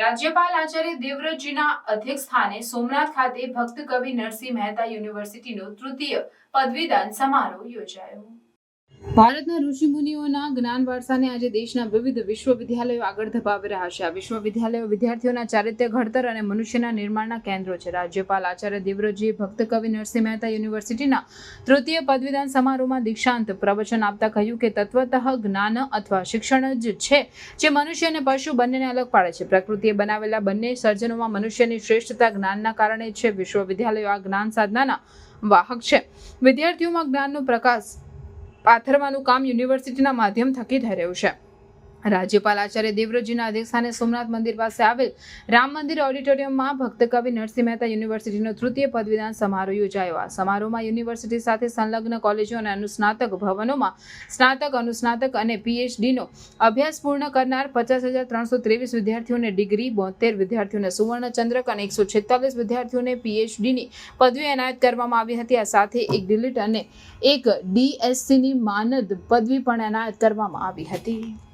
રાજ્યપાલ આચાર્ય દેવવ્રતજીના અધ્યક્ષસ્થાને સોમનાથ ખાતે ભક્ત કવિ નરસિંહ મહેતા યુનિવર્સિટીનો તૃતીય પદવીદાન સમારોહ યોજાયો. ભારતના ઋષિમુનિઓના જ્ઞાન વારસાને આજે દેશના વિવિધ વિશ્વવિદ્યાલયો આગળ ધપાવી રહ્યા છે. આ વિશ્વવિદ્યાલયો વિદ્યાર્થીઓના ચારિત્ર્ય ઘડતર અને મનુષ્યના નિર્માણના કેન્દ્રો છે. રાજ્યપાલ આચાર્ય દેવવ્રતજીએ ભક્ત કવિ નરસિંહ મહેતા યુનિવર્સિટીના તૃતીય પદવીદાન સમારોહમાં દીક્ષાંત પ્રવચન આપતા કહ્યું કે તત્વતઃ જ્ઞાન અથવા શિક્ષણ જ છે જે મનુષ્ય અને પશુ બંનેને અલગ પાડે છે. પ્રકૃતિએ બનાવેલા બંને સર્જનોમાં મનુષ્યની શ્રેષ્ઠતા જ્ઞાનના કારણે છે. વિશ્વવિદ્યાલયો આ જ્ઞાન સાધનાના વાહક છે. વિદ્યાર્થીઓમાં જ્ઞાનનો પ્રકાશ પાથરવાનું કામ યુનિવર્સિટીના માધ્યમ થકી થઈ છે. રાજ્યપાલ આચાર્ય દેવવ્રતજીના અધ્યક્ષસ્થાને સોમનાથ મંદિર પાસે આવેલ રામ મંદિર ઓડિટોરિયમમાં ભક્ત કવિ નરસિંહ મહેતા યુનિવર્સિટીનો તૃતીય પદવીદાન સમારોહ યોજાયો. આ સમારોહમાં યુનિવર્સિટી સાથે સંલગ્ન કોલેજો અને અનુસ્નાતક ભવનોમાં સ્નાતક, અનુસ્નાતક અને પીએચડીનો અભ્યાસ પૂર્ણ કરનાર પચાસ હજાર ત્રણસો ત્રેવીસ વિદ્યાર્થીઓને ડિગ્રી બોતેર વિદ્યાર્થીઓને સુવર્ણચંદ્રક અને એકસો છેતાલીસ વિદ્યાર્થીઓને પીએચડીની પદવી એનાયત કરવામાં આવી હતી. આ સાથે એક ડિલીટ અને એક ડીએસસીની માનદ પદવી પણ એનાયત કરવામાં આવી હતી.